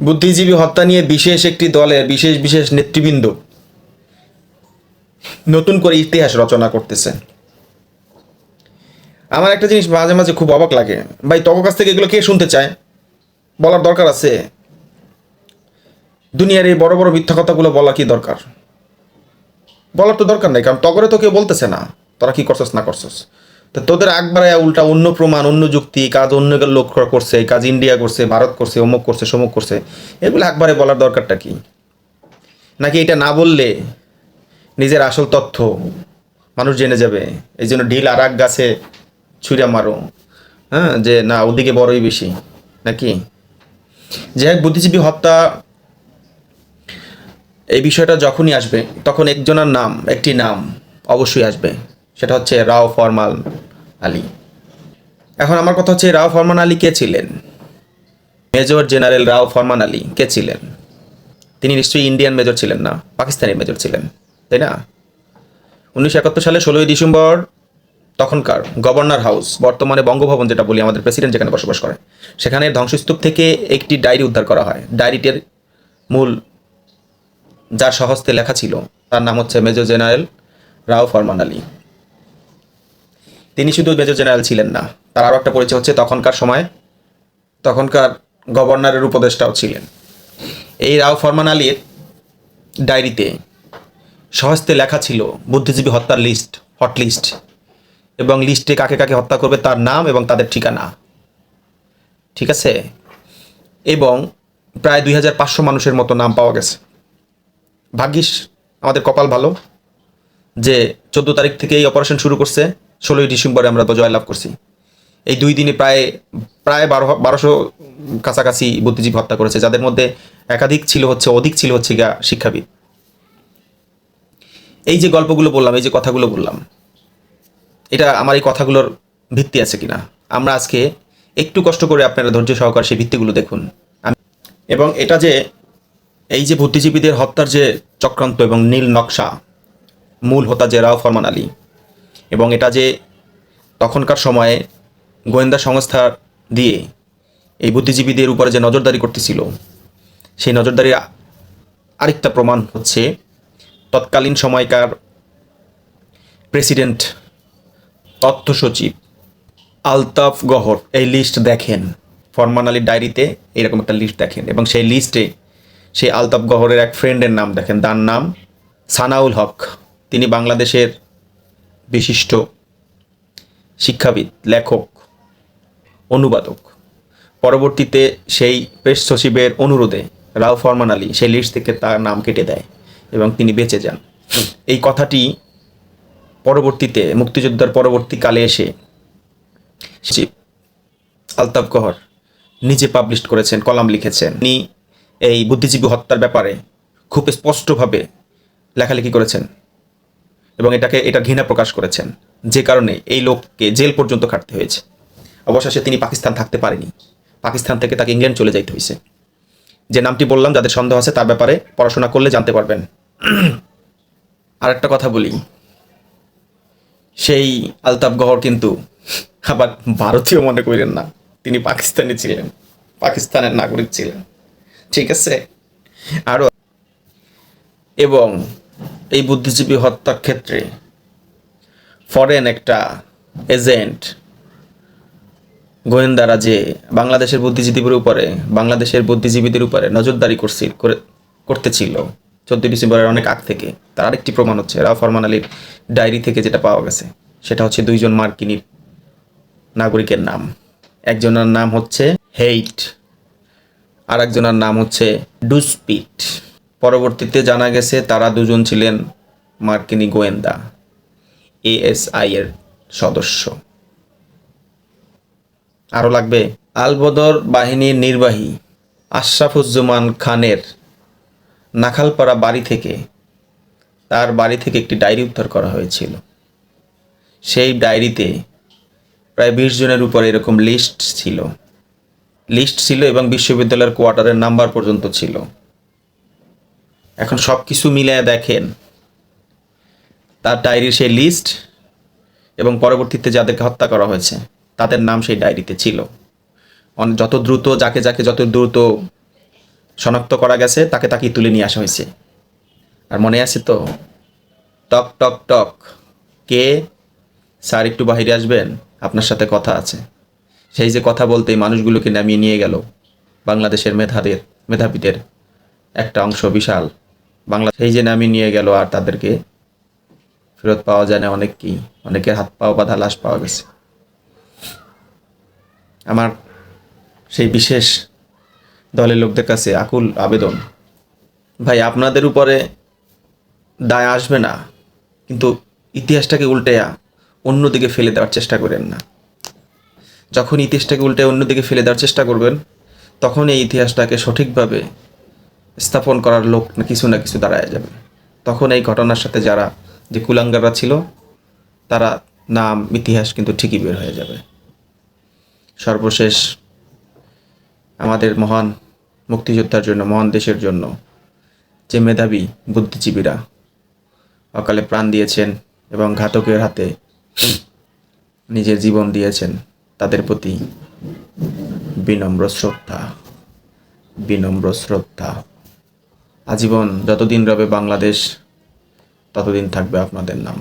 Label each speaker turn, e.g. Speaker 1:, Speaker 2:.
Speaker 1: বুদ্ধিজীবী হত্যা নিয়ে বিশেষ একটি দলের বিশেষ বিশেষ নেতৃবৃন্দ নতুন করে ইতিহাস রচনা করতেছে। আমার একটা জিনিস মাঝে মাঝে খুব অবাক লাগে। ভাই, তখন কাছ থেকে এগুলো কে শুনতে চায়? বলার দরকার আছে। দুনিয়ার এই বড় বড় মিথ্যা কথাগুলো বলা কি দরকার? বলার তো দরকার নেই, কারণ তগরে তো কেউ বলতেছে না, তোরা কি করছস না করছস। তো তোদের একবারে উল্টা অন্য প্রমাণ, অন্য যুক্তি কাজ অন্য লোক করছে কাজ ইন্ডিয়া করছে, ভারত করছে, অমুক করছে, সমুক করছে, এগুলো একবারে বলার দরকারটা কি? নাকি এটা না বললে নিজের আসল তথ্য মানুষ জেনে যাবে? এই জন্য ঢিল আর এক গাছে ছুঁড়া মারো। হ্যাঁ যে না, ওদিকে বড়ই বেশি। নাকি? যে এক বুদ্ধিজীবী হত্যা, এই বিষয়টা যখনই আসবে, তখন একজনের নাম, একটি নাম অবশ্যই আসবে। সেটা হচ্ছে রাও ফরমাল। আলী। এখন আমার কথা হচ্ছে রাও ফরমান আলী কে ছিলেন? মেজর জেনারেল রাও ফরমান আলী কে ছিলেন? তিনি নিশ্চয়ই ইন্ডিয়ান মেজর ছিলেন না, পাকিস্তানি মেজর ছিলেন, তাই না? উনিশশো একাত্তর সালে ষোলোই ডিসেম্বর, তখনকার গভর্নর হাউস, বর্তমানে বঙ্গভবন যেটা বলি আমাদের প্রেসিডেন্ট যেখানে বসবাস করে, সেখানে ধ্বংসস্তূপ থেকে একটি ডায়েরি উদ্ধার করা হয়। ডায়েরিটির মূল, যার সহস্তে লেখা ছিল, তার নাম হচ্ছে মেজর জেনারেল রাও ফরমান আলী। তিনি শুধু মেজর জেনারেল ছিলেন না, তার আরও একটা পরিচয় হচ্ছে তখনকার সময়, তখনকার গভর্নরের উপদেষ্টাও ছিলেন। এই রাও ফরমান আলীর ডায়েরিতে সহস্তে লেখা ছিল, বুদ্ধিজীবী হত্যার লিস্ট, হট লিস্ট, এবং লিস্টে কাকে কাকে হত্যা করবে তার নাম এবং তাদের ঠিকানা। ঠিক আছে? এবং প্রায় দুই হাজার পাঁচশো মানুষের মতো নাম পাওয়া গেছে। ভাগ্যিস, আমাদের কপাল ভালো যে চোদ্দ তারিখ থেকে এই অপারেশন শুরু করছে। ষোলোই ডিসেম্বরে আমরা তো জয়লাভ করছি। এই দুই দিনে প্রায় প্রায় বারো, বারোশো কাছাকাছি বুদ্ধিজীবী হত্যা করেছে, যাদের মধ্যে একাধিক ছিল হচ্ছে, অধিক ছিল হচ্ছে গা শিক্ষাবিদ। এই যে গল্পগুলো বললাম, এই যে কথাগুলো বললাম, এটা আমার এই কথাগুলোর ভিত্তি আছে কিনা? আমরা আজকে একটু কষ্ট করে আপনারা ধৈর্য সহকারে সেই ভিত্তিগুলো দেখুন। এবং এটা যে এই যে বুদ্ধিজীবীদের হত্যার যে চক্রান্ত এবং নীল নকশা, মূল হোতা যে রাও ফরমান আলী এবং এটা যে তখনকার সময়ে গোয়েন্দা সংস্থা দিয়ে এই বুদ্ধিজীবীদের উপরে যে নজরদারি করতেছিল, সেই নজরদারির আরেকটা প্রমাণ হচ্ছে তৎকালীন সময়কার প্রেসিডেন্ট, তথ্য সচিব আলতাফ গহর। এই লিস্ট দেখেন, ফরমান আলীর ডায়েরিতে এরকম একটা লিস্ট দেখেন এবং সেই লিস্টে সেই আলতাফ গহরের এক ফ্রেন্ডের নাম দেখেন, তার নাম সানাউল হক। তিনি বাংলাদেশের বিশিষ্ট শিক্ষাবিদ, লেখক, অনুবাদক। পরবর্তীতে সেই প্রেস সচিবের অনুরোধে রাও ফরমান আলী সেই লিস্ট থেকে তার নাম কেটে দেয় এবং তিনি বেঁচে যান। এই কথাটি পরবর্তীতে, মুক্তিযোদ্ধার পরবর্তীকালে এসে আলতাফ গহর নিজে পাবলিশ করেছেন, কলাম লিখেছেন। তিনি এই বুদ্ধিজীবী হত্যার ব্যাপারে খুব স্পষ্টভাবে লেখালেখি করেছেন। এবং এটাকে, এটা ঘৃণা প্রকাশ করেছেন। যে কারণে এই লোককে জেল পর্যন্ত খাটতে হয়েছে। অবশেষে তিনি পাকিস্তান থাকতে পারেনি। পাকিস্তান থেকে তাকে ইংল্যান্ড চলে যাইতে হয়েছে যে নামটি বললাম, যাদের সন্দেহ আছে তার ব্যাপারে পড়াশোনা করলে জানতে পারবেন। আর একটা কথা বলি। সেই আলতাফ গহর কিন্তু আবার ভারতীয় মনে করেন না। তিনি পাকিস্তানি ছিলেন। পাকিস্তানের নাগরিক ছিলেন। ঠিক আছে? আরও এবং এই বুদ্ধিজীবী হত্যার ক্ষেত্রে ফরেন একটা এজেন্ট গোয়েন্দারা যে বাংলাদেশের বুদ্ধিজীবীদের উপরে, বাংলাদেশের বুদ্ধিজীবীদের উপরে নজরদারি করছি, করে, করতেছিল। চোদ্দই ডিসেম্বরের অনেক আগ থেকে তার আরেকটি প্রমাণ হচ্ছে, রাও ফরমান আলীর ডায়েরি থেকে যেটা পাওয়া গেছে, সেটা হচ্ছে দুইজন মার্কিনী নাগরিকের নাম। একজনের নাম হচ্ছে হেইট আর একজনের নাম হচ্ছে ডুসপিট। পরবর্তীতে জানা গেছে তারা দুজন ছিলেন মার্কিনী গোয়েন্দা, এএসআই এর সদস্য। আরও লাগবে আলবদর বাহিনীর নির্বাহী আশরাফুজ্জামান খানের নাখালপাড়া বাড়ি থেকে, তার বাড়ি থেকে একটি ডায়েরি উদ্ধার করা হয়েছিল। সেই ডায়েরিতে প্রায় বিশ জনের উপর এরকম লিস্ট ছিল। লিস্ট ছিল এবং বিশ্ববিদ্যালয়ের কোয়ার্টারের নাম্বার পর্যন্ত ছিল। এখন সব কিছু মিলিয়ে দেখেন। তার ডায়েরির সেই লিস্ট এবং পরবর্তীতে যাদেরকে হত্যা করা হয়েছে, তাদের নাম সেই ডায়েরিতে ছিল। যত দ্রুত, যাকে যাকে যত দ্রুত শনাক্ত করা গেছে, তাকে তাকে তুলে নিয়ে আসা হয়েছে। আর মনে আছে তো? টক টক টক। কে? স্যার, একটু বাহিরে আসবেন? আপনার সাথে কথা আছে। সেই যে কথা বলতে মানুষগুলোকে নামিয়ে নিয়ে গেল, বাংলাদেশের মেধাদের, মেধাবীদের একটা অংশ, বিশাল। বাংলা সেই যে নামিয়ে নিয়ে গেল আর তাদেরকে ফেরত পাওয়া যায় না অনেককেই। অনেকের হাত পাওয়া বাঁধা লাশ পাওয়া গেছে। আমার সেই বিশেষ দলের লোকদের কাছে আকুল আবেদন। ভাই, আপনাদের উপরে দায় আসবে না, কিন্তু ইতিহাসটাকে উল্টেয়া অন্যদিকে ফেলে দেওয়ার চেষ্টা করেন না। যখন ইতিহাসটাকে উল্টে অন্যদিকে ফেলে দেওয়ার চেষ্টা করবেন, তখন এই ইতিহাসটাকে সঠিকভাবে স্থাপন করার লোক কিছু না কিছু দাঁড়ায় যাবে। তখন এই ঘটনার সাথে যারা যে কুলাঙ্গাররা ছিল, তারা নাম, ইতিহাস কিন্তু ঠিকই বের হয়ে যাবে। সর্বশেষ আমাদের মহান মুক্তিযোদ্ধার জন্য, মহান দেশের জন্য যে মেধাবী বুদ্ধিজীবীরা অকালে প্রাণ দিয়েছেন এবং ঘাতকের হাতে নিজের জীবন দিয়েছেন, তাদের প্রতি বিনম্র শ্রদ্ধা বিনম্র শ্রদ্ধা। আজীবন যতদিন রবে বাংলাদেশ ততদিন থাকবে আপনাদের নাম।